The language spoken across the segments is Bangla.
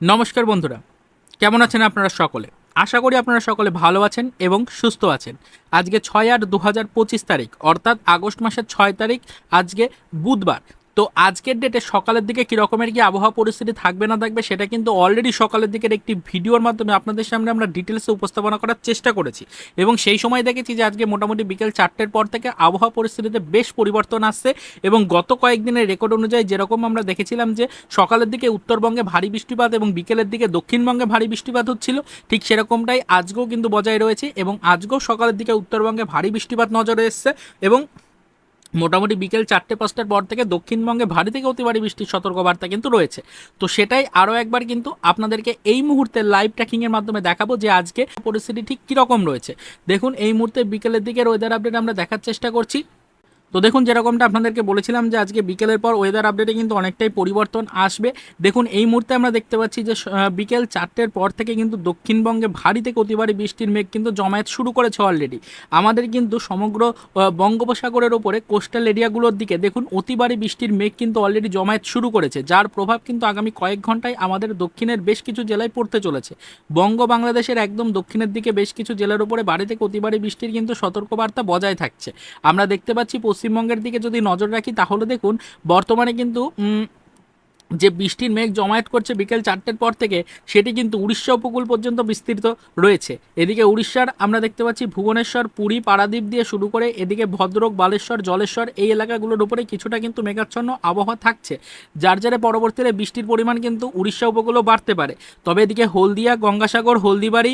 নমস্কার বন্ধুরা, কেমন আছেন আপনারা সকলে? আশা করি আপনারা সকলে ভালো আছেন এবং সুস্থ আছেন। আজকে ছয় আট দু হাজার পঁচিশ তারিখ, অর্থাৎ আগস্ট মাসের ছয় তারিখ, আজকে বুধবার। তো আজকের ডেটে সকালের দিকে কী রকমের কি আবহাওয়া পরিস্থিতি থাকবে না থাকবে সেটা কিন্তু অলরেডি সকালের দিকের একটি ভিডিওর মাধ্যমে আপনাদের সামনে আমরা ডিটেলসে উপস্থাপনা করার চেষ্টা করেছি। এবং সেই সময় দেখেছি যে আজকে মোটামুটি বিকেল চারটের পর থেকে আবহাওয়া পরিস্থিতিতে বেশ পরিবর্তন আসছে এবং গত কয়েকদিনের রেকর্ড অনুযায়ী যেরকম আমরা দেখেছিলাম যে সকালের দিকে উত্তরবঙ্গে ভারী বৃষ্টিপাত এবং বিকেলের দিকে দক্ষিণবঙ্গে ভারী বৃষ্টিপাত হচ্ছিল, ঠিক সেরকমটাই আজকেও কিন্তু বজায় রয়েছে এবং আজকেও সকালের দিকে উত্তরবঙ্গে ভারী বৃষ্টিপাত নজরে এসছে এবং মোটামুটি বিকেল চারটে, পাঁচটার পর থেকে দক্ষিণবঙ্গে ভারী থেকে অতি ভারী বৃষ্টির সতর্কবার্তা কিন্তু রয়েছে। তো সেটাই আরও একবার কিন্তু আপনাদেরকে এই মুহূর্তে লাইভ ট্র্যাকিংয়ের মাধ্যমে দেখাবো যে আজকে পরিস্থিতি ঠিক কীরকম রয়েছে। দেখুন, এই মুহূর্তে বিকেলের দিকে ওয়েদার আপডেট আমরা দেখার চেষ্টা করছি। তো দেখুন, যেরকমটা আপনাদেরকে বলেছিলাম যে আজকে বিকেলের পর ওয়েদার আপডেটে কিন্তু অনেকটাই পরিবর্তন আসবে। দেখুন, এই মুহূর্তে আমরা দেখতে পাচ্ছি যে বিকেল চারটের পর থেকে কিন্তু দক্ষিণবঙ্গে ভারী থেকে বৃষ্টির মেঘ কিন্তু জমায়েত শুরু করেছে অলরেডি আমাদের কিন্তু সমগ্র বঙ্গোপসাগরের ওপরে কোস্টাল এরিয়াগুলোর দিকে দেখুন অতিবারী বৃষ্টির মেঘ কিন্তু অলরেডি জমায়েত শুরু করেছে, যার প্রভাব কিন্তু আগামী কয়েক ঘন্টায় আমাদের দক্ষিণের বেশ কিছু জেলায় পড়তে চলেছে। বঙ্গ বাংলাদেশের একদম দক্ষিণের দিকে বেশ কিছু জেলার উপরে ভারী থেকে বৃষ্টির কিন্তু সতর্কবার্তা বজায় থাকছে। আমরা দেখতে পাচ্ছি পশ্চিমবঙ্গের দিকে যদি নজর রাখি তাহলে দেখুন বর্তমানে কিন্তু যে বৃষ্টির মেঘ জমায়েত করছে বিকেল চারটের পর থেকে, সেটি কিন্তু উড়িষ্যা উপকূল পর্যন্ত বিস্তৃত রয়েছে। এদিকে উড়িষ্যার আমরা দেখতে পাচ্ছি ভুবনেশ্বর, পুরী, পারাদ্বীপ দিয়ে শুরু করে এদিকে ভদ্রক, বালেশ্বর, জলেশ্বর এই এলাকাগুলোর উপরে কিছুটা কিন্তু মেঘাচ্ছন্ন আবহাওয়া থাকছে। যার যারে পরবর্তীতে বৃষ্টির পরিমাণ কিন্তু উড়িষ্যা উপকূলও বাড়তে পারে। তবে এদিকে হলদিয়া, গঙ্গাসাগর, হলদিবাড়ি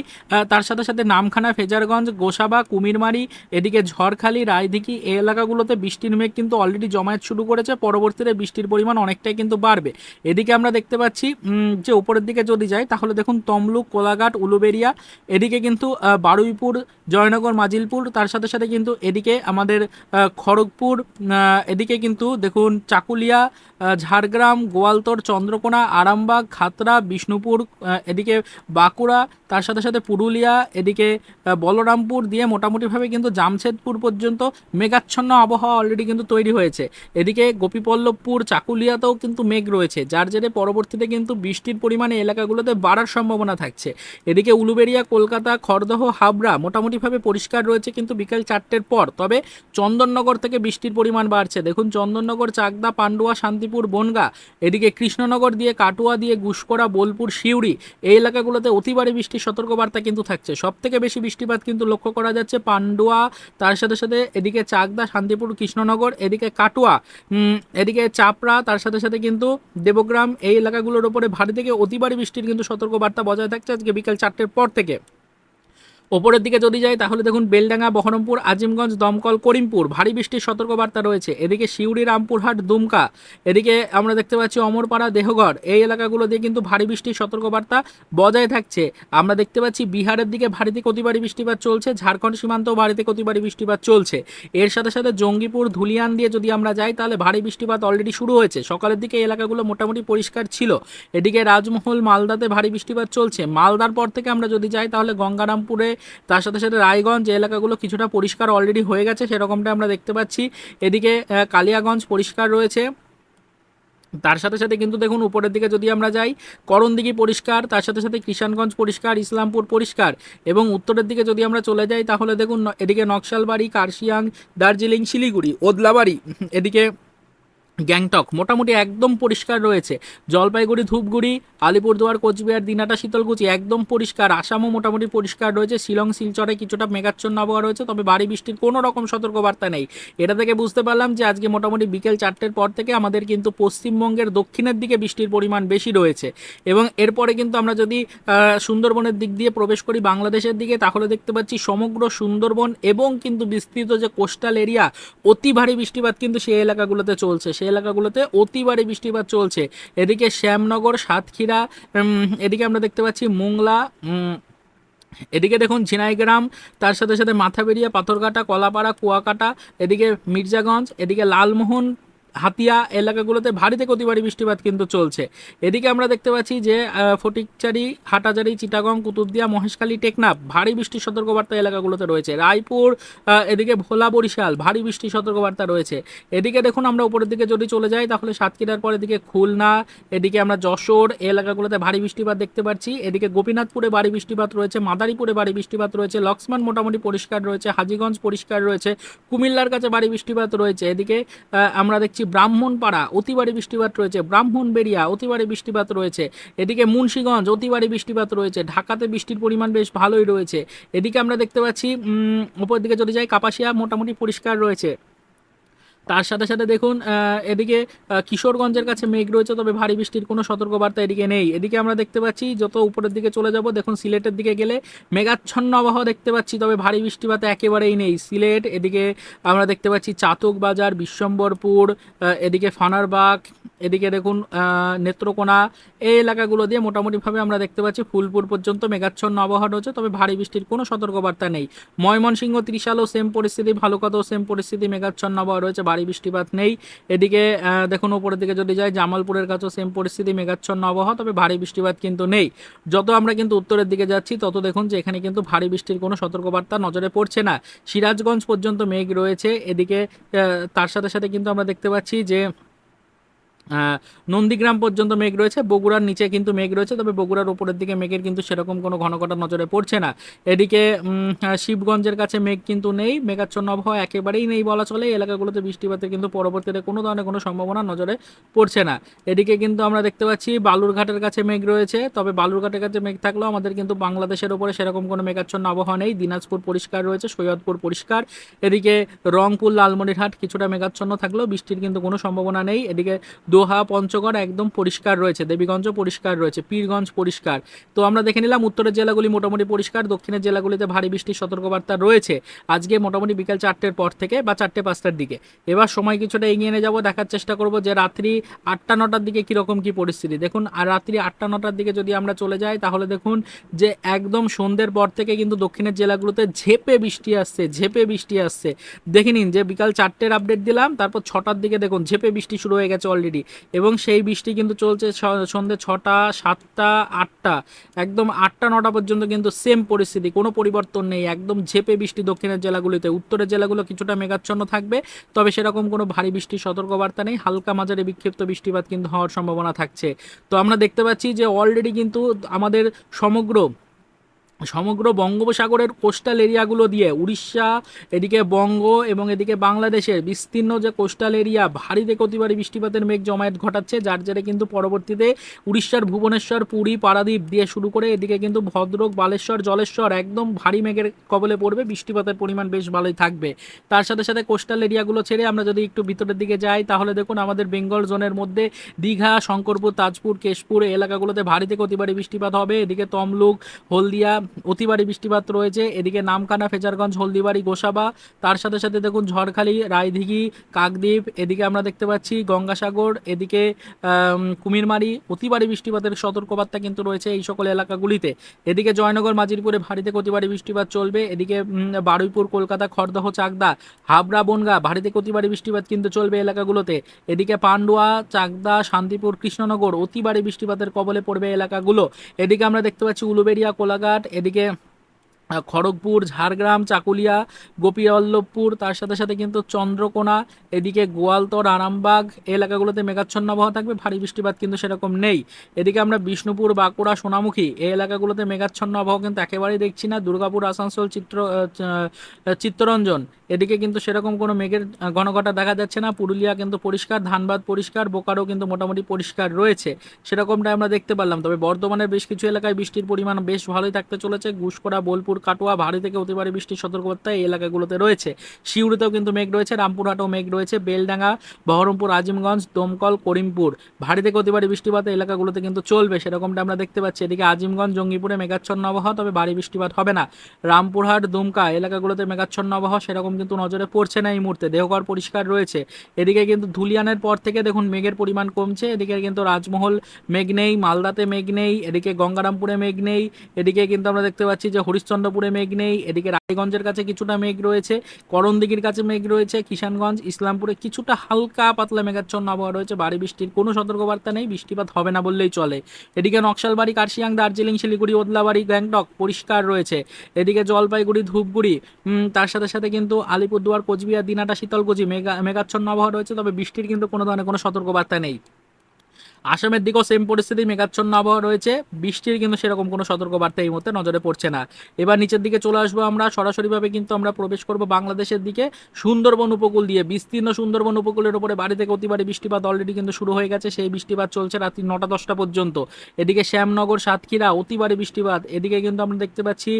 তার সাথে সাথে নামখানা, ফেজারগঞ্জ, গোসাবা, কুমিরমারি, এদিকে ঝড়খালি, রায়দিঘি এই এলাকাগুলোতে বৃষ্টির মেঘ কিন্তু অলরেডি জমায়েত শুরু করেছে। পরবর্তীতে বৃষ্টির পরিমাণ অনেকটাই কিন্তু বাড়বে। এদিকে আমরা দেখতে পাচ্ছি যে উপরের দিকে যদি যাই, তাহলে দেখুন তমলুক, কোলাঘাট, উলুবেরিয়া, এদিকে কিন্তু বারুইপুর, জয়নগর, মাজিলপুর, তার সাথে সাথে কিন্তু এদিকে আমাদের খড়গপুর এদিকে কিন্তু দেখুন চাকুলিয়া ঝাড়গ্রাম, গোয়ালতর, চন্দ্রকোনা, আরামবাগ, খাতড়া, বিষ্ণুপুর এদিকে বাঁকুড়া তার সাথে সাথে পুরুলিয়া, এদিকে বলরামপুর দিয়ে মোটামুটিভাবে কিন্তু জামশেদপুর পর্যন্ত মেঘাচ্ছন্ন আবহাওয়া অলরেডি কিন্তু তৈরি হয়েছে। এদিকে গোপীপল্লভপুর চাকুলিয়াতেও কিন্তু মেঘ রয়েছে, যার জেরে পরবর্তীতে কিন্তু বৃষ্টির পরিমাণে এলাকাগুলোতে বাড়ার সম্ভাবনা থাকছে। এদিকে উলুবেড়িয়া, কলকাতা, খড়দহ, হাবড়া মোটামুটিভাবে পরিষ্কার রয়েছে কিন্তু বিকেল চারটের পর, তবে চন্দননগর থেকে বৃষ্টির পরিমাণ বাড়ছে। দেখুন, চন্দননগর, চাকদা, পান্ডুয়া, শান্তিপুর, বনগা, এদিকে কৃষ্ণনগর দিয়ে, কাটুয়া দিয়ে গুসকরা বোলপুর শিউড়ি এই এলাকাগুলোতে অতিবারে বৃষ্টির সতর্কবার্তা কিন্তু থাকছে। সব থেকে বেশি বৃষ্টিপাত কিন্তু লক্ষ্য করা যাচ্ছে পান্ডুয়া, তার সাথে সাথে এদিকে চাকদা, শান্তিপুর, কৃষ্ণনগর, এদিকে কাটুয়া এদিকে চাপড়া, তার সাথে সাথে কিন্তু দেবগ্রাম, এই এলাকাগুলোর উপরে ভারী থেকে অতিবারী বৃষ্টির কিন্তু সতর্কবার্তা বজায় থাকছে আজকে বিকেল চারটের পর থেকে। ওপরের দিকে যদি যাই, তাহলে দেখুন বেলডাঙ্গা, বহরমপুর, আজিমগঞ্জ, দমকল, করিমপুর, ভারী বৃষ্টির সতর্কবার্তা রয়েছে। এদিকে শিউড়ি রামপুরহাট, দুমকা, এদিকে আমরা দেখতে পাচ্ছি অমরপাড়া, দেহগড়, এই এলাকাগুলো দিয়ে কিন্তু ভারী বৃষ্টির সতর্কবার্তা বজায় থাকছে। আমরা দেখতে পাচ্ছি বিহারের দিকে ভারী থেকে বৃষ্টিপাত চলছে, ঝাড়খণ্ড সীমান্তেও ভারীতে থেকে বৃষ্টিপাত চলছে। এর সাথে সাথে জঙ্গিপুর, ধুলিয়ান দিয়ে যদি আমরা যাই, তাহলে ভারী বৃষ্টিপাত অলরেডি শুরু হয়েছে। সকালের দিকে এলাকাগুলো মোটামুটি পরিষ্কার ছিল। এদিকে রাজমহল, মালদাতে ভারী বৃষ্টিপাত চলছে। মালদার পর থেকে আমরা যদি যাই, তাহলে গঙ্গারামপুরে তার সাথে সাথে রায়গঞ্জ এলাকাগুলো কিছুটা পরিষ্কার অলরেডি হয়ে গেছে, সেরকমটা আমরা দেখতে পাচ্ছি। এদিকে কালিয়াগঞ্জ পরিষ্কার রয়েছে। তার সাথে সাথে কিন্তু দেখুন, উপরের দিকে যদি আমরা যাই, করণদিঘি পরিষ্কার, তার সাথে সাথে কিষানগঞ্জ পরিষ্কার, ইসলামপুর পরিষ্কার এবং উত্তরের দিকে যদি আমরা চলে যাই, তাহলে দেখুন এদিকে নকশালবাড়ি, কার্শিয়াং, দার্জিলিং, শিলিগুড়ি, ওদলাবাড়ি, এদিকে গ্যাংটক মোটামুটি একদম পরিষ্কার রয়েছে। জলপাইগুড়ি, ধূপগুড়ি, আলিপুরদুয়ার, কোচবিহার দিনাটা শীতলকুচি একদম পরিষ্কার। আসামও মোটামুটি পরিষ্কার রয়েছে। শিলং, শিলচরে কিছুটা মেঘাচ্ছন্ন আবহাওয়া রয়েছে, তবে বাড়ি বৃষ্টির কোনো রকম সতর্কবার্তা নেই। এটা থেকে বুঝতে পারলাম যে আজকে মোটামুটি বিকেল চারটের পর থেকে আমাদের কিন্তু পশ্চিমবঙ্গের দক্ষিণের দিকে বৃষ্টির পরিমাণ বেশি রয়েছে। এবং এরপরে কিন্তু আমরা যদি সুন্দরবনের দিক দিয়ে প্রবেশ করি বাংলাদেশের দিকে, তাহলে দেখতে পাচ্ছি সমগ্র সুন্দরবন এবং কিন্তু বিস্তৃত যে কোস্টাল এরিয়া, অতি ভারী বৃষ্টিপাত কিন্তু সেই এলাকাগুলোতে চলছে। সেই এলাকাগুলোতে অতিবারে বৃষ্টিপাত চলছে। এদিকে শ্যামনগর, সাতক্ষীরা এদিকে আমরা দেখতে পাচ্ছি মোংলা এদিকে দেখুন ঝিনাইগ্রাম, তার সাথে সাথে মাথাবেরিয়া, পাথরঘাটা, কলাপাড়া, কুয়াকাটা, এদিকে মির্জাগঞ্জ, এদিকে লালমোহন হাতিয়া এলাকাগুলোতে ভারী থেকে অতি ভারী বৃষ্টিপাত কিন্তু চলছে। এদিকে আমরা দেখতে পাচ্ছি যে ফটিকচারি হাটাজারি চিটাগং, কুতুবদিয়া, মহেশখালী, টেকনাফ ভারী বৃষ্টির সতর্কবার্তা এলাকাগুলোতে রয়েছে। রায়পুর এদিকে ভোলা বরিশাল ভারী বৃষ্টির সতর্কবার্তা রয়েছে। এদিকে দেখুন আমরা উপরের দিকে যদি চলে যাই, তাহলে সাতক্ষীরার পর এদিকে খুলনা, এদিকে আমরা যশোর এলাকাগুলোতে ভারী বৃষ্টিপাত দেখতে পাচ্ছি। এদিকে গোপীনাথপুরে ভারী বৃষ্টিপাত রয়েছে, মাদারীপুরে ভারী বৃষ্টিপাত রয়েছে, লক্ষ্মণ মোটামুটি পরিষ্কার রয়েছে, হাজীগঞ্জ পরিষ্কার রয়েছে, কুমিল্লার কাছে ভারী বৃষ্টিপাত রয়েছে। এদিকে আমরা দেখছি ব্রাহ্মণপাড়া, অতিবাড়ি বৃষ্টিপাত রয়েছে। ব্রাহ্মণবেড়িয়া বেড়িয়া ভারী বৃষ্টিপাত রয়েছে। এদিকে মুন্সীগঞ্জ, অতিবাড়ি বৃষ্টিপাত রয়েছে। ঢাকাতে বৃষ্টির পরিমাণ বেশ ভালোই রয়েছে। এদিকে আমরা দেখতে পাচ্ছি উপর দিকে যদি যাই, কাপাসিয়া মোটামুটি পরিষ্কার রয়েছে। তার সাথে সাথে দেখুন এদিকে কিশোরগঞ্জের কাছে মেঘ রয়েছে, তবে ভারী বৃষ্টির কোনো সতর্কবার্তা এদিকে নেই। এদিকে আমরা দেখতে পাচ্ছি, যত উপরের দিকে চলে যাব, দেখুন, সিলেটের দিকে গেলে মেঘাচ্ছন্ন আবহাওয়া দেখতে পাচ্ছি, তবে ভারী বৃষ্টিপাত একেবারেই নেই। সিলেট, এদিকে আমরা দেখতে পাচ্ছি চাতক বাজার, বিশ্বম্বরপুর এদিকে ফানারবাগ, এদিকে দেখুন নেত্রকোনা, এই এলাকাগুলো দিয়ে মোটামুটিভাবে আমরা দেখতে পাচ্ছি ফুলপুর পর্যন্ত মেঘাচ্ছন্ন আবহাওয়া রয়েছে, তবে ভারী বৃষ্টির কোনো সতর্কবার্তা নেই। ময়মনসিংহ, ত্রিশালও সেম পরিস্থিতি, ভালুকাতেও সেম পরিস্থিতি, মেঘাচ্ছন্ন আবহাওয়া রয়েছে ভারী বৃষ্টিপাত নেই। এদিকে দেখুন, উপরের দিকে যদি যাই, জামালপুরের কাছেও সেম পরিস্থিতি, মেঘাচ্ছন্ন আবহাওয়া, তবে ভারী বৃষ্টিপাত কিন্তু নেই। যত আমরা কিন্তু উত্তরের দিকে যাচ্ছি, তত দেখুন যে এখানে কিন্তু ভারী বৃষ্টির কোনো সতর্কবার্তা নজরে পড়ছে না। সিরাজগঞ্জ পর্যন্ত মেঘ রয়েছে। এদিকে তার সাথে সাথে কিন্তু আমরা দেখতে পাচ্ছি যে নন্দীগ্রাম পর্যন্ত মেঘ রয়েছে, বগুড়ার নিচে কিন্তু মেঘ রয়েছে, তবে বগুড়ার উপরের দিকে মেঘের কিন্তু সেরকম কোনো ঘন ঘটা নজরে পড়ছে না। এদিকে শিবগঞ্জের কাছে মেঘ কিন্তু নেই, মেঘাচ্ছন্ন আবহাওয়া একেবারেই নেই বলা চলে, এই এলাকাগুলোতে বৃষ্টিপাতের কিন্তু পরবর্তীতে কোনো ধরনের কোনো সম্ভাবনা নজরে পড়ছে না। এদিকে কিন্তু আমরা দেখতে পাচ্ছি, বালুরঘাটের কাছে মেঘ রয়েছে, তবে বালুরঘাটের কাছে মেঘ থাকলেও আমাদের কিন্তু বাংলাদেশের উপরে সেরকম কোনো মেঘাচ্ছন্ন আবহাওয়া নেই, দিনাজপুর পরিষ্কার রয়েছে, সৈয়দপুর পরিষ্কার। এদিকে রংপুর, লালমনিরহাট কিছুটা মেঘাচ্ছন্ন থাকলেও বৃষ্টির কিন্তু কোনো সম্ভাবনা নেই। এদিকে দোহা, পঞ্চগড় একদম পরিষ্কার রয়েছে দেবীগঞ্জ পরিষ্কার রয়েছে, পীরগঞ্জ পরিষ্কার। তো আমরা দেখে নিলাম উত্তরের জেলাগুলি মোটামুটি পরিষ্কার, দক্ষিণের জেলাগুলিতে ভারী বৃষ্টির সতর্কবার্তা রয়েছে। আজকে মোটামুটি বিকাল চারটের পর থেকে বা চারটে পাঁচটার দিকে। এবার সময় কিছুটা এগিয়ে নিয়ে যাব, দেখার চেষ্টা করব যে রাত্রি আটটা, নটার দিকে কীরকম কী পরিস্থিতি। দেখুন, আর রাত্রি আটটা, নটার দিকে যদি আমরা চলে যাই, তাহলে দেখুন যে একদম সন্ধ্যের পর থেকে কিন্তু দক্ষিণের জেলাগুলোতে ঝেপে বৃষ্টি আসছে, ঝেপে বৃষ্টি আসছে। দেখে নিন যে বিকাল চারটের আপডেট দিলাম, তারপর ছটার দিকে দেখুন ঝেপে বৃষ্টি শুরু হয়ে গেছে অলরেডি এবং সেই বৃষ্টি কিন্তু চলছে সন্ধ্যে ছটা, সাতটা, আটটা, একদম আটটা, নটা পর্যন্ত কিন্তু সেম পরিস্থিতি, কোনো পরিবর্তন নেই, একদম ঝেপে বৃষ্টি দক্ষিণের জেলাগুলিতে, উত্তরের জেলাগুলো কিছুটা মেঘাচ্ছন্ন থাকবে, তবে সেরকম কোনো ভারী বৃষ্টির সতর্কবার্তা নেই, হালকা মাঝারি বিক্ষিপ্ত বৃষ্টিপাত কিন্তু হওয়ার সম্ভাবনা থাকছে। তো আমরা দেখতে পাচ্ছি যে অলরেডি কিন্তু আমাদের সমগ্র সমগ্র বঙ্গোপসাগরের কোস্টাল এরিয়াগুলো দিয়ে উড়িষ্যা, এদিকে বঙ্গ এবং এদিকে বাংলাদেশের বিস্তীর্ণ যে কোস্টাল এরিয়া, ভারী থেকে অতি ভারী বৃষ্টিপাতের মেঘ জমায়েত ঘটাচ্ছে, যার জেরে কিন্তু পরবর্তীতে উড়িষ্যার ভুবনেশ্বর, পুরী, পারাদ্বীপ দিয়ে শুরু করে এদিকে কিন্তু ভদ্রক, বালেশ্বর, জলেশ্বর একদম ভারী মেঘের কবলে পড়বে, বৃষ্টিপাতের পরিমাণ বেশ ভালোই থাকবে। তার সাথে সাথে কোস্টাল এরিয়াগুলো ছেড়ে আমরা যদি একটু ভিতরের দিকে যাই, তাহলে দেখুন আমাদের বেঙ্গল জোনের মধ্যে দীঘা, শঙ্করপুর, তাজপুর, কেশপুর এলাকাগুলোতে ভারী থেকে অতি ভারী বৃষ্টিপাত হবে। এদিকে তমলুক, হলদিয়া অতি ভারী বৃষ্টিপাত রয়েছে। এদিকে নামখানা ফেজারগঞ্জ, হলদিবাড়ি, গোসাবা, তার সাথে সাথে দেখুন ঝড়খালি, রায়দিঘি, কাকদ্বীপ, এদিকে আমরা দেখতে পাচ্ছি গঙ্গাসাগর, এদিকে কুমিরমারি অতি ভারী বৃষ্টিপাতের সতর্কবার্তা কিন্তু রয়েছে এই সকল এলাকাগুলিতে। এদিকে জয়নগর, মাজিরপুরে ভারী থেকে অতি ভারী বৃষ্টিপাত চলবে। এদিকে বারুইপুর, কলকাতা, খড়দহ, চাকদা, হাবড়া, বনগা ভারী থেকে অতি ভারী বৃষ্টিপাত কিন্তু চলবে এলাকাগুলোতে। এদিকে পান্ডুয়া, চাকদা, শান্তিপুর, কৃষ্ণনগর অতি ভারী বৃষ্টিপাতের কবলে পড়বে এলাকাগুলো। এদিকে আমরা দেখতে পাচ্ছি উলুবেড়িয়া, কোলাঘাট এদিকে খড়গপুর, ঝাড়গ্রাম, চাকুলিয়া, গোপীবল্লভপুর, তার সাথে সাথে কিন্তু চন্দ্রকোনা, এদিকে গোয়ালতর, আরামবাগ এলাকাগুলোতে মেঘাচ্ছন্ন আবহাওয়া থাকবে, ভারী বৃষ্টিপাত কিন্তু সেরকম নেই। এদিকে আমরা বিষ্ণুপুর, বাঁকুড়া, সোনামুখী, এই এলাকাগুলোতে মেঘাচ্ছন্ন আবহাওয়া কিন্তু একেবারেই দেখছি না। দুর্গাপুর, আসানসোল, চিত্র চিত্তরঞ্জন, এদিকে কিন্তু সেরকম কোনো মেঘের ঘনঘটা দেখা যাচ্ছে না। পুরুলিয়া কিন্তু পরিষ্কার, ধানবাদ পরিষ্কার বোকারও কিন্তু মোটামুটি পরিষ্কার রয়েছে। সেরকমটা আমরা দেখতে পারলাম। তবে বর্ধমানের বেশ কিছু এলাকায় বৃষ্টির পরিমাণ বেশ ভালোই থাকতে চলেছে। ঘুষকরা বোলপুর কাটোয়া, ভারী থেকে অতি ভারী বৃষ্টির সতর্কবার্তা এই এলাকাগুলোতে রয়েছে। শিউড়িতেও কিন্তু মেঘ রয়েছে, রামপুরহাটেও মেঘ রয়েছে, বেলডাঙ্গা, বহরমপুর, আজিমগঞ্জ, দমকল, করিমপুর। ভারী থেকে অতি ভারী বৃষ্টিপাত এলাকাগুলোতে কিন্তু চলবে, সেরকমটা আমরা দেখতে পাচ্ছি। এদিকে আজিমগঞ্জ, জঙ্গিপুরে মেঘাচ্ছন্ন আবহাওয়া, তবে ভারী বৃষ্টিপাত হবে না। রামপুরহাট, দুমকা এলাকাগুলোতে মেঘাচ্ছন্ন আবহাওয়া, সেরকম কিন্তু নজরে পড়ছে না এই মুহূর্তে। দেহঘর পরিষ্কার রয়েছে। এদিকে কিন্তু ধুলিয়ানের পর থেকে দেখুন মেঘের পরিমাণ কমছে। এদিকে কিন্তু রাজমহল মেঘ নেই, মালদাতে মেঘ নেই, এদিকে গঙ্গারামপুরে মেঘ নেই। এদিকে কিন্তু আমরা দেখতে পাচ্ছি যে হরিশ্চন্দ্র মকরন্দাপুরে মেঘ নেই, এদিকে রায়গঞ্জের কাছে কিছুটা মেঘ রয়েছে, করণদিঘির কাছে মেঘ রয়েছে, কিষানগঞ্জ, ইসলামপুরে কিছুটা হালকা পাতলা মেঘাচ্ছন্ন আবহাওয়া রয়েছে বাড়ি বৃষ্টির কোনো সতর্কবার্তা নেই, বৃষ্টিপাত হবে না বললেই চলে। এদিকে নকশালবাড়ি, কার্শিয়াং, দার্জিলিং, শিলিগুড়ি, ওদলাবাড়ি, গ্যাংটক পরিষ্কার রয়েছে। এদিকে জলপাইগুড়ি, ধূপগুড়ি তার সাথে সাথে কিন্তু আলিপুরদুয়ার, কোচবিহার, দিনাটা, শীতলকুচি মেঘা, মেঘাচ্ছন্ন আবহাওয়া রয়েছে, তবে বৃষ্টির কিন্তু কোনো ধরনের কোনো সতর্কবার্তা নেই। আসামের দিকেও সেম পরিস্থিতি, মেঘাচ্ছন্ন আবহাওয়া রয়েছে। বৃষ্টির কিন্তু সেরকম কোনো সতর্কবার্তা এই মুহূর্তে নজরে পড়ছে না। এবার নিচের দিকে চলে আসব আমরা। সরাসরিভাবে কিন্তু আমরা প্রবেশ করব বাংলাদেশের দিকে। সুন্দরবন উপকূল দিয়ে, বিস্তীর্ণ সুন্দরবন উপকূলের উপরে বাড়ি থেকে অতিবারে বৃষ্টিপাত অলরেডি কিন্তু শুরু হয়ে গেছে। সেই বৃষ্টিপাত চলছে রাত্রি নটা দশটা পর্যন্ত। এদিকে শ্যামনগর, সাতক্ষীরা অতিবারে বৃষ্টিপাত। এদিকে কিন্তু আমরা দেখতে পাচ্ছি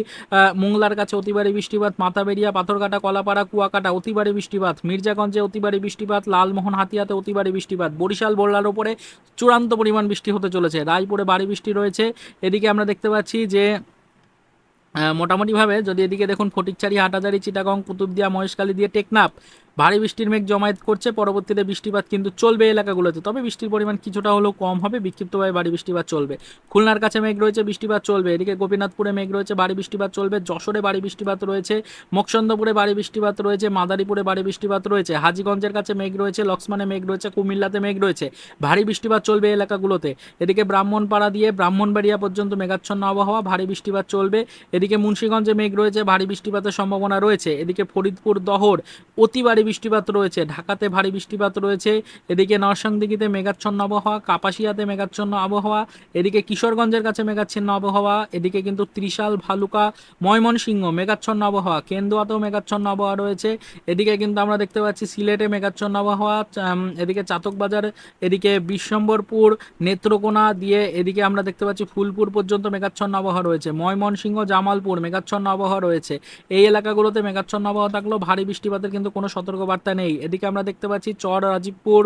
মোংলার কাছে অতিবারে বৃষ্টিপাত। মাথাবেরিয়া, পাথরঘাটা, কলাপাড়া, কুয়াকাটা অতিবারে বৃষ্টিপাত। মির্জাগঞ্জে অতিবারে বৃষ্টিপাত। লালমোহন, হাতিয়াতে অতিবারে বৃষ্টিপাত। বরিশাল, বল্লার ওপরে চূড়ান্ত পরিমাণ বৃষ্টি হতে চলেছে। রায়পুরে ভারী বৃষ্টি রয়েছে। এদিকে আমরা দেখতে পাচ্ছি যে মোটামুটিভাবে যদি এদিকে দেখুন ফটিকচারি হাটাজারি, চিটাগং, কুতুবদিয়া, মহেশখালী দিয়ে টেকনাফ, ভারী বৃষ্টির মেঘ জমায়েত করছে। পরবর্তীতে বৃষ্টিপাত কিন্তু চলবে এলাকাগুলোতে। তবে বৃষ্টির পরিমাণ কিছুটা হলেও কম হবে। বিক্ষিপ্তভাবে ভারী বৃষ্টিপাত চলবে। খুলনার কাছে মেঘ রয়েছে, বৃষ্টিপাত চলবে। এদিকে গোপীনাথপুরে মেঘ রয়েছে, ভারী বৃষ্টিপাত চলবে। যশোরে ভারী বৃষ্টিপাত রয়েছে। মকসন্দপুরে ভারী বৃষ্টিপাত রয়েছে। মাদারীপুরে ভারী বৃষ্টিপাত রয়েছে। হাজিগঞ্জের কাছে মেঘ রয়েছে, লক্ষ্মণে মেঘ রয়েছে, কুমিল্লাতে মেঘ রয়েছে। ভারী বৃষ্টিপাত চলবে এলাকাগুলোতে। এদিকে ব্রাহ্মণপাড়া দিয়ে ব্রাহ্মণবাড়িয়া পর্যন্ত মেঘাচ্ছন্ন আবহাওয়া, ভারী বৃষ্টিপাত চলবে। এদিকে মুন্সীগঞ্জে মেঘ রয়েছে, ভারী বৃষ্টিপাতের সম্ভাবনা রয়েছে। এদিকে ফরিদপুর, দহর অতি ভারী বৃষ্টিপাত রয়েছে। ঢাকাতে ভারী বৃষ্টিপাত রয়েছে। এদিকে নরসংদিঘিতে মেঘাচ্ছন্ন আবহাওয়া, কাপাসিয়াতে মেঘাচ্ছন্ন আবহাওয়া, এদিকে কিশোরগঞ্জের কাছে মেঘাচ্ছন্ন আবহাওয়া, এদিকে কিন্তু ত্রিশাল, ভালুকা, ময়মনসিংহ মেঘাচ্ছন্ন আবহাওয়া, কেন্দুয়াতেও মেঘাচ্ছন্ন আবহাওয়া রয়েছে। এদিকে কিন্তু আমরা দেখতে পাচ্ছি সিলেটে মেঘাচ্ছন্ন আবহাওয়া এদিকে চাতকবাজার, এদিকে বিশ্বম্বরপুর নেত্রকোনা দিয়ে এদিকে আমরা দেখতে পাচ্ছি ফুলপুর পর্যন্ত মেঘাচ্ছন্ন আবহাওয়া রয়েছে। ময়মনসিংহ জামালপুর মেঘাচ্ছন্ন আবহাওয়া রয়েছে। এই এলাকাগুলোতে মেঘাচ্ছন্ন আবহাওয়া থাকলেও ভারী বৃষ্টিপাতের কিন্তু কোনো সতর্কবার্তা নেই। এদিকে আমরা দেখতে পাচ্ছি চর, রাজীবপুর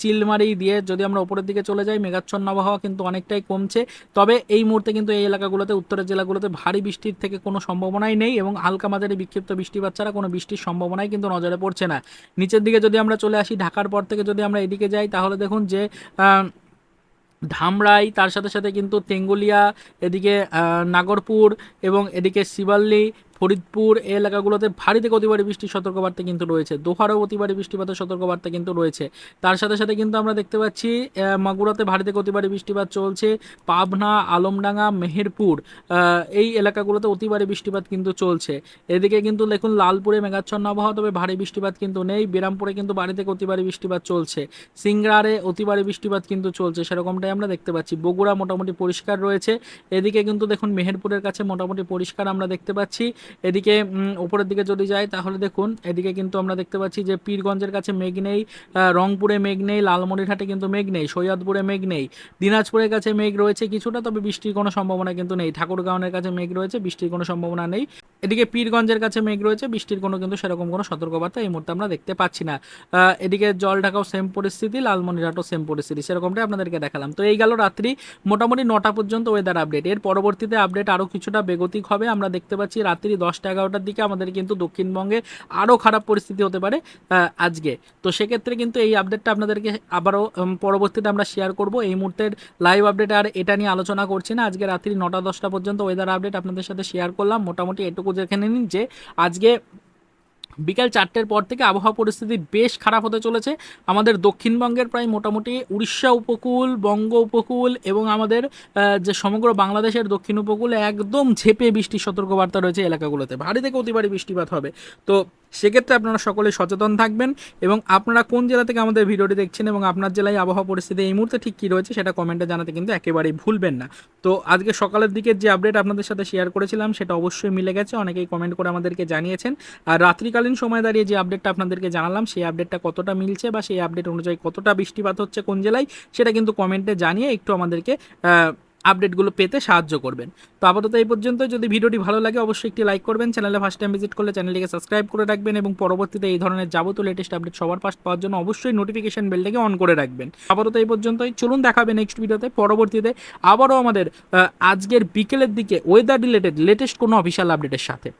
চিলমারি দিয়ে যদি আমরা উপরের দিকে চলে যাই, মেঘাচ্ছন্ন আবহাওয়া কিন্তু অনেকটাই কমছে। তবে এই মুহূর্তে কিন্তু এই এলাকাগুলোতে, উত্তরের জেলাগুলোতে ভারী বৃষ্টির থেকে কোনো সম্ভাবনাই নেই এবং হালকা মাঝারি বিক্ষিপ্ত বৃষ্টিপাত ছাড়া কোনো বৃষ্টির সম্ভাবনাই কিন্তু নজরে পড়ছে না। নিচের দিকে যদি আমরা চলে আসি, ঢাকার পর থেকে যদি আমরা এদিকে যাই, তাহলে দেখুন যে ধামরাই তার সাথে সাথে কিন্তু তেঙ্গুলিয়া এদিকে নাগরপুর এবং এদিকে শিবাল্লি ফরিদপুর এলাকাগুলোতে ভারী থেকে অতিবারী বৃষ্টির সতর্কবার্তা কিন্তু রয়েছে। দোহারও অতিবারী বৃষ্টিপাতের সতর্কবার্তা কিন্তু রয়েছে। তার সাথে সাথে কিন্তু আমরা দেখতে পাচ্ছি মাগুরাতে ভারী থেকে অতিবারী বৃষ্টিপাত চলছে। পাবনা, আলমডাঙ্গা, মেহেরপুর এই এলাকাগুলোতে অতিবারী বৃষ্টিপাত কিন্তু চলছে। এদিকে কিন্তু দেখুন, লালপুরে মেঘাচ্ছন্ন আবহাওয়া, তবে ভারী বৃষ্টিপাত কিন্তু নেই। বিরামপুরে কিন্তু বাড়ি থেকে অতিবারী বৃষ্টিপাত চলছে। সিংড়ারে অতিবারী বৃষ্টিপাত কিন্তু চলছে, সেরকমটাই আমরা দেখতে পাচ্ছি। বগুড়া মোটামুটি পরিষ্কার রয়েছে। এদিকে কিন্তু দেখুন, মেহেরপুরের কাছে মোটামুটি পরিষ্কার আমরা দেখতে পাচ্ছি। এদিকে উপরের দিকে যদি যাই, তাহলে দেখুন, এদিকে কিন্তু আমরা দেখতে পাচ্ছি যে পীরগঞ্জের কাছে মেঘ নেই রংপুরে মেঘ নেই, লালমনিরহাটে কিন্তু মেঘ নেই, সৈয়দপুরে মেঘ নেই দিনাজপুরের কাছে মেঘ রয়েছে কিছুটা, তবে বৃষ্টির কোনো সম্ভাবনা কিন্তু নেই। ঠাকুরগাঁওয়ের কাছে মেঘ রয়েছে, বৃষ্টির কোনো সম্ভাবনা নেই। এদিকে পীরগঞ্জের কাছে মেঘ রয়েছে, বৃষ্টির কোনো কিন্তু সেরকম কোনো সতর্কবার্তা এই মুহূর্তে আমরা দেখতে পাচ্ছি না। এদিকে জল ঢাকাও সেম পরিস্থিতি, লালমনিরহাটও সেম পরিস্থিতি, সেরকমটাই আপনাদেরকে দেখালাম। তো এই গেল রাত্রি, মোটামুটি নটা পর্যন্ত ওয়েদার আপডেট এর পরবর্তীতে আপডেট আরও কিছুটা বেগতিক হবে, আমরা দেখতে পাচ্ছি রাত্রি দশটা এগারোটার দিকে আমাদের কিন্তু দক্ষিণবঙ্গে আরও খারাপ পরিস্থিতি হতে পারে আজকে। তো সেক্ষেত্রে কিন্তু এই আপডেটটা আপনাদেরকে আবারও পরবর্তীতে আমরা শেয়ার করব। এই মুহূর্তের লাইভ আপডেট আর এটা নিয়ে আলোচনা করছি না। আজকে রাত্রি নটা দশটা পর্যন্ত ওয়েদার আপডেট আপনাদের সাথে শেয়ার করলাম। মোটামুটি এটুকু দেখে নিন যে, আজকে বিকাল চারটের পর থেকে আবহাওয়া পরিস্থিতি বেশ খারাপ হতে চলেছে। আমাদের দক্ষিণবঙ্গের প্রায় মোটামুটি উড়িষ্যা উপকূল, বঙ্গ উপকূল এবং আমাদের যে সমগ্র বাংলাদেশের দক্ষিণ উপকূলে একদম ঝেপে বৃষ্টির সতর্কবার্তা রয়েছে এলাকাগুলোতে। ভারী থেকে অতিবারী বৃষ্টিপাত হবে। তো সেক্ষেত্রে আপনারা সকলে সচেতন থাকবেন এবং আপনারা কোন জেলা থেকে আমাদের ভিডিওটি দেখছেন এবং আপনার জেলায় আবহাওয়া পরিস্থিতি এই মুহূর্তে ঠিক কী রয়েছে সেটা কমেন্টে জানাতে কিন্তু একেবারেই ভুলবেন না। তো আজকে সকালের দিকে যে আপডেট আপনাদের সাথে শেয়ার করেছিলাম সেটা অবশ্যই মিলে গেছে, অনেকেই কমেন্ট করে আমাদেরকে জানিয়েছেন। আর রাত্রিকালীন সময় দাঁড়িয়ে যে আপডেটটা আপনাদেরকে জানালাম সেই আপডেটটা কতটা মিলছে বা সেই আপডেট অনুযায়ী কতটা বৃষ্টিপাত হচ্ছে কোন জেলায় সেটা কিন্তু কমেন্টে জানিয়ে একটু আমাদেরকে আপডেটগুলো পেতে সাহায্য করবেন। তো আপাতত এই পর্যন্ত যদি ভিডিওটি ভালো লাগে, অবশ্যই একটি লাইক করবেন। চ্যানেলে ফার্স্ট টাইম ভিজিট করলে চ্যানেলটিকে সাবস্ক্রাইব করে রাখবেন এবং পরবর্তীতে এই ধরনের যাবতীয় লেটেস্ট আপডেট সবার ফার্স্ট পাওয়ার জন্য অবশ্যই নোটিফিকেশন বেলটাকে অন করে রাখবেন। আপাতত এই পর্যন্তই। চলুন দেখাবে নেক্সট ভিডিওতে পরবর্তীতে আবারও আমাদের আজকের বিকেলের দিকে ওয়েদার রিলেটেড লেটেস্ট কোনো অফিসিয়াল আপডেটের সাথে।